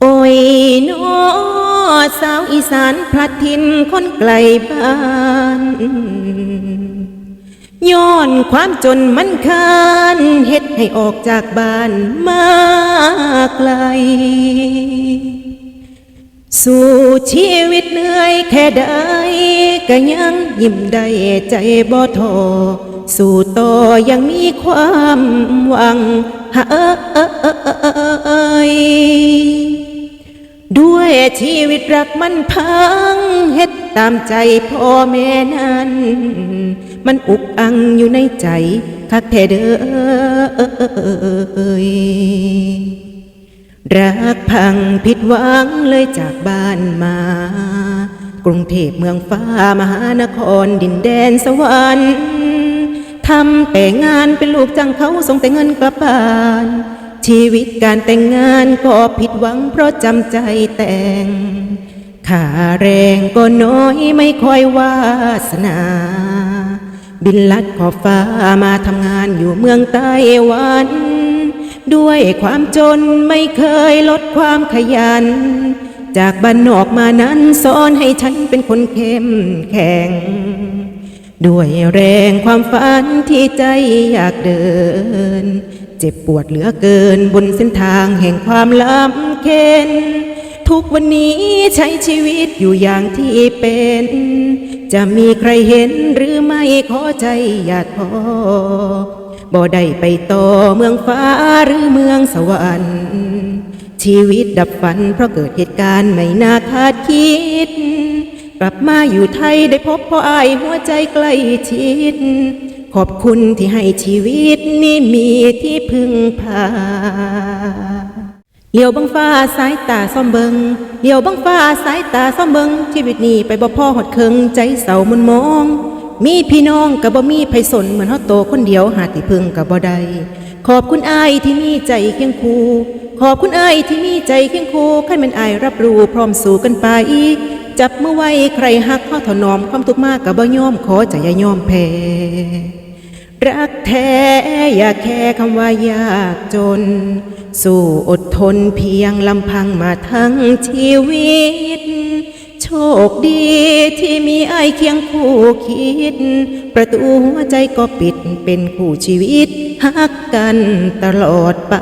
โอ้ยนอสาวอีสานพลัดทินคนไกลบ้านย้อนความจนมันคานเฮ็ดให้ออกจากบ้านมาไกล สู่ชีวิตเหนื่อยแค่ใดก็ยังยิ้มได้ใจบ่ท้อสู่ต่อยังมีความหวังหาเอ้ย ด้วยชีวิตรักมันพังเฮ็ดตามใจพ่อแม่นั้น มันอุกอังอยู่ในใจคักแท้เด้อรักพังผิดหวังเลยจากบ้านมา กรุงเทพเมืองฟ้ามหานครดินแดนสวรรค์ทำแต่งานเป็นลูกจังเขาส่งแต่เงินกลับบ้าน ชีวิตการแต่งงานก็ผิดหวังเพราะจำใจแต่งค่าแรงก็น้อยไม่ค่อยวาสนา บินลัดขอบฟ้ามาทำงานอยู่เมืองไต้หวัน ด้วยความจนไม่เคยลดความขยัน จากบ้านนอกมานั้นสอนให้ฉันเป็นคนเข้มแข็ง ด้วยแรงความฝันที่ใจอยากเดิน เจ็บปวดเหลือเกินบนเส้นทางแห่งความลำเค็นทุกวันนี้ใช้ชีวิตอยู่อย่างที่เป็น จะมีใครเห็นหรือไม่ขอใจอย่าท้อบ่ได้ไปต่อเมืองฟ้าหรือเมืองสวรรค์ ชีวิตดับฝันเพราะเกิดเหตุการณ์ไม่น่าคาดคิด กลับมาอยู่ไทยได้พบพ่ออายหัวใจใกล้ชิด ขอบคุณที่ให้ชีวิตนี้มีที่พึ่งพาเลี้ยวบังฟ้าสายตาซ่อมเบิงเลี้ยวบังฟ้าสายตาซ่อมเบิงชีวิตนี้ไปบ่พ่อหดเคิงใจเศร้ามุนมอง มีพี่น้องกับบ่มีไผสนเหมือนเฮาโตคนเดียวหาที่พึ่งกับบ่ได้ขอบคุณอายที่มีใจเคียงคู่ขอบคุณอายที่มีใจเคียงคู่คันแม่นอายรับรู้พร้อมสู้กันไปจับเมื่อไว้ใครหักเฮาถนอมความทุกข์มากกับบ่ยอมขอใจอย่ายอมแพ้ รักแท้อย่าแค่คำว่ายากจน สู้อดทนเพียงลำพังมาทั้งชีวิต โชคดีที่มีไอายเคียงคู่คิด ประตูหัวใจก็ปิดเป็นคู่ชีวิตฮักกันตลอดไป